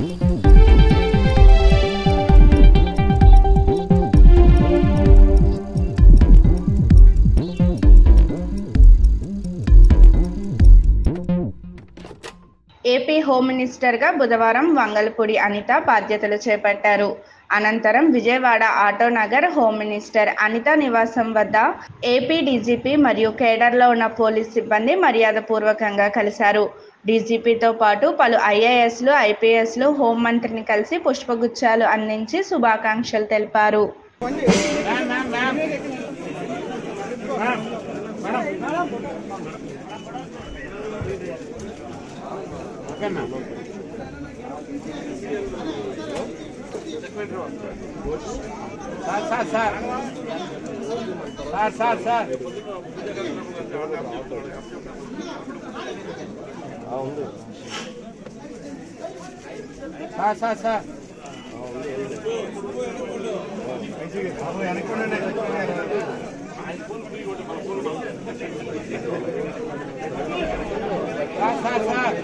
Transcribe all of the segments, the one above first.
AP home మినిస్టర్గా బుధవారం వంగలపూడి అనిత బాధ్యతలు చేపట్టారు. అనంతరం విజయవాడ ఆటోనగర్ హోమ్ మినిస్టర్ అనిత నివాసం వద్ద ఏపీ డీజీపీ మరియు కేడర్లో ఉన్న పోలీస్ సిబ్బంది మర్యాదపూర్వకంగా కలిశారు. డీజీపీతో పాటు పలు ఐఏఎస్లు ఐపీఎస్లు హోంమంత్రిని కలిసి పుష్పగుచ్చాలు అందించి శుభాకాంక్షలు తెలిపారు. Sir sir sir sir sir sir. ఉంది. Sir sir sir sir sir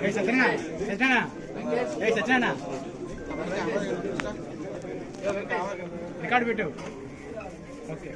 ఏ సత్యనా సత్యనా ఏ సత్యనా రికార్డు పెట్టు. ఓకే.